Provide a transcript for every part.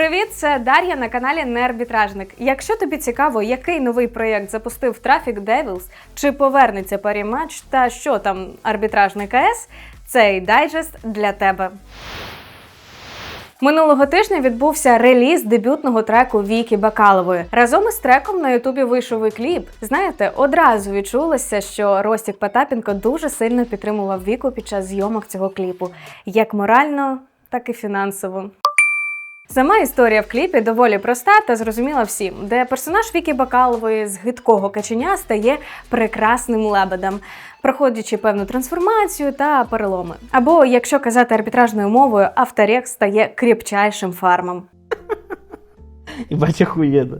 Привіт, це Дар'я на каналі Неарбітражник. Якщо тобі цікаво, який новий проєкт запустив Traffic Devils, чи повернеться паріматч та що там арбітражний КС, цей дайджест для тебе. Минулого тижня відбувся реліз дебютного треку Вікі Бакалової. Разом із треком на Ютубі вийшов і кліп. Знаєте, одразу відчулося, що Ростік Потапенко дуже сильно підтримував Віку під час зйомок цього кліпу, як морально, так і фінансово. Сама історія в кліпі доволі проста та зрозуміла всім, де персонаж Вікі Бакалової з гидкого каченя стає прекрасним лебедем, проходячи певну трансформацію та переломи. Або, якщо казати арбітражною мовою, авторек стає кріпчайшим фармом. Ебать охуенно.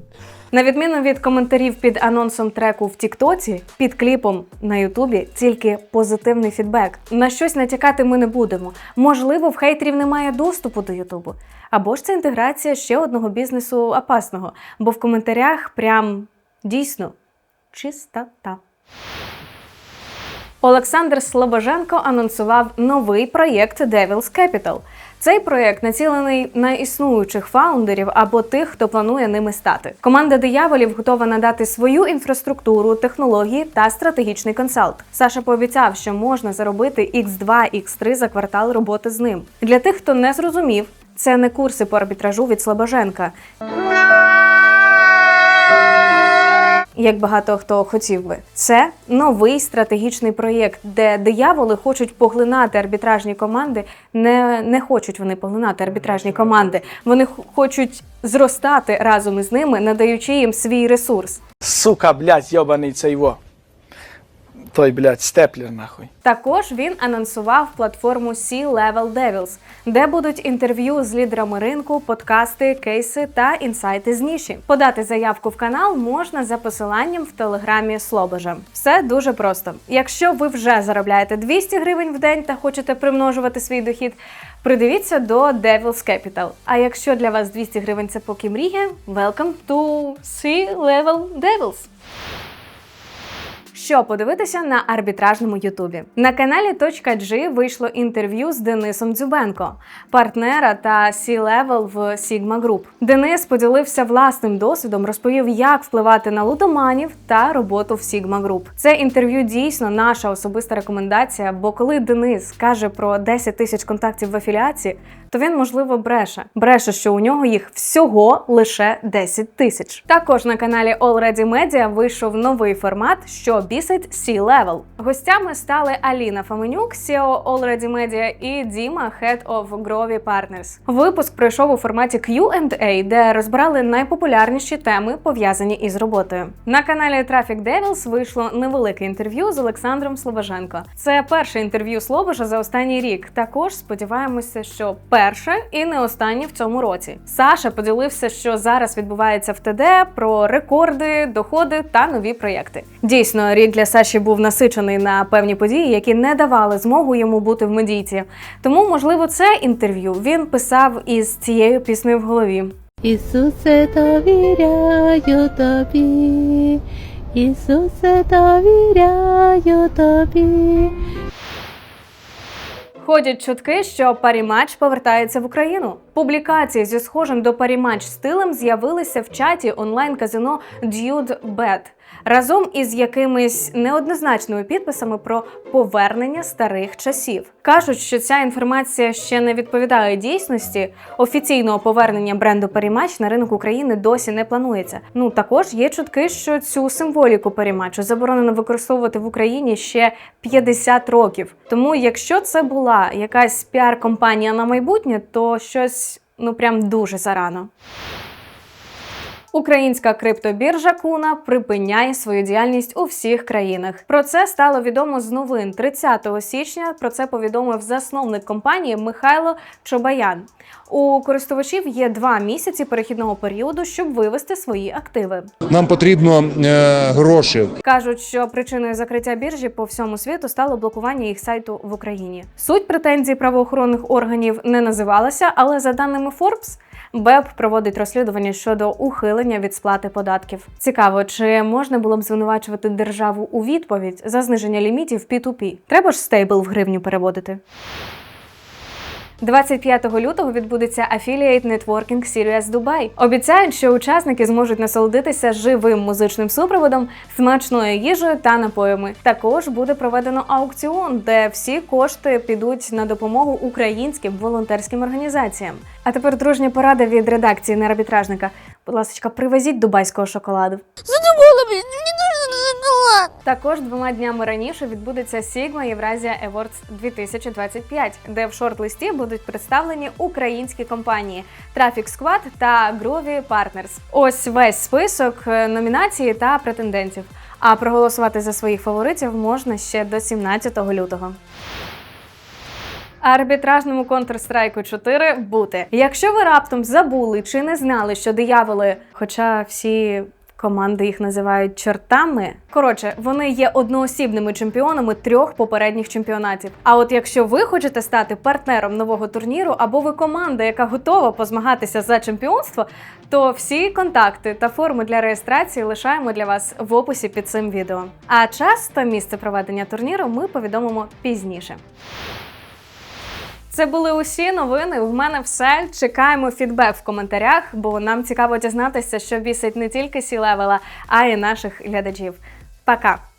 На відміну від коментарів під анонсом треку в Тіктоці, під кліпом на Ютубі тільки позитивний фідбек. На щось натякати ми не будемо. Можливо, в хейтерів немає доступу до Ютубу. Або ж це інтеграція ще одного бізнесу опасного, бо в коментарях прям дійсно чистота. Олександр Слобоженко анонсував новий проєкт Devil's Capital. Цей проєкт націлений на існуючих фаундерів або тих, хто планує ними стати. Команда дияволів готова надати свою інфраструктуру, технології та стратегічний консалт. Саша пообіцяв, що можна заробити X2, X3 за квартал роботи з ним. Для тих, хто не зрозумів, це не курси по арбітражу від Слобоженка. Як багато хто хотів би, це новий стратегічний проєкт, де дияволи хочуть поглинати арбітражні команди. Не, не хочуть вони поглинати арбітражні команди. Вони хочуть зростати разом із ними, надаючи їм свій ресурс. Сука, блядь, йобаний цей во. Той, блядь, степлер нахуй. Також він анонсував платформу C-Level Devils, де будуть інтерв'ю з лідерами ринку, подкасти, кейси та інсайти з ніші. Подати заявку в канал можна за посиланням в телеграмі Слобожа. Все дуже просто. Якщо ви вже заробляєте 200 гривень в день та хочете примножувати свій дохід, придивіться до Devils Capital. А якщо для вас 200 гривень це поки мрія, welcome to C-Level Devils. Що подивитися на арбітражному Ютубі на каналі .g вийшло інтерв'ю з Денисом Дзюбенко, партнера та C-Level в Sigma Group. Денис поділився власним досвідом, розповів, як впливати на лудоманів та роботу в Sigma Group. Це інтерв'ю дійсно наша особиста рекомендація. Бо коли Денис каже про 10 тисяч контактів в афіліації, то він можливо бреше. Бреше, що у нього їх всього лише 10 тисяч. Також на каналі Already Media вийшов новий формат, що бісить C-Level. Гостями стали Аліна Фоменюк, CEO Already Media, і Діма, Head of Grovy Partners. Випуск пройшов у форматі Q&A, де розбирали найпопулярніші теми, пов'язані із роботою. На каналі Traffic Devils вийшло невелике інтерв'ю з Олександром Слобоженко. Це перше інтерв'ю Слобожа за останній рік. Також сподіваємося, що перше і не останнє в цьому році. Саша поділився, що зараз відбувається в ТД, про рекорди, доходи та нові проєкти. Дійсно, рік для Саші був насичений на певні події, які не давали змогу йому бути в медійці. Тому, можливо, це інтерв'ю він писав із цією піснею в голові. Ісусе, довіряю тобі, Ісусе, довіряю тобі. Ходять чутки, що паріматч повертається в Україну. Публікації зі схожим до паріматч стилем з'явилися в чаті онлайн-казино Dude Bet разом із якимись неоднозначними підписами про повернення старих часів. Кажуть, що ця інформація ще не відповідає дійсності. Офіційного повернення бренду Паріматч на ринок України досі не планується. Ну також є чутки, що цю символіку паріматчу заборонено використовувати в Україні ще 50 років. Тому, якщо це була якась піар-компанія на майбутнє, то щось ну прям дуже зарано. Українська криптобіржа Куна припиняє свою діяльність у всіх країнах. Про це стало відомо з новин 30 січня. Про це повідомив засновник компанії Михайло Чобаян. У користувачів є два місяці перехідного періоду, щоб вивести свої активи. Нам потрібно е, гроші. Кажуть, що причиною закриття біржі по всьому світу стало блокування їх сайту в Україні. Суть претензій правоохоронних органів не називалася, але за даними Forbes, БЕП проводить розслідування щодо ухилення від сплати податків. Цікаво, чи можна було б звинувачувати державу у відповідь за зниження лімітів P2P? Треба ж стейбл в гривню переводити. 25 лютого відбудеться Affiliate Networking Series Dubai. Обіцяють, що учасники зможуть насолодитися живим музичним супроводом, смачною їжею та напоями. Також буде проведено аукціон, де всі кошти підуть на допомогу українським волонтерським організаціям. А тепер дружня порада від редакції нерабітражника. Будь ласка, привезіть дубайського шоколаду. Також двома днями раніше відбудеться Sigma Євразія Awards 2025, де в шорт-листі будуть представлені українські компанії Traffic Squad та Groovy Partners. Ось весь список е, номінацій та претендентів. А проголосувати за своїх фаворитів можна ще до 17 лютого. Арбітражному Counter-Strike 4 бути. Якщо ви раптом забули чи не знали, що дияволи, хоча всі команди їх називають чортами. Коротше, вони є одноосібними чемпіонами трьох попередніх чемпіонатів. А от якщо ви хочете стати партнером нового турніру, або ви команда, яка готова позмагатися за чемпіонство, то всі контакти та форми для реєстрації лишаємо для вас в описі під цим відео. А час та місце проведення турніру ми повідомимо пізніше. Це були усі новини. В мене все. Чекаємо фідбек в коментарях, бо нам цікаво дізнатися, що бісить не тільки сі левела, а й наших глядачів. Пока!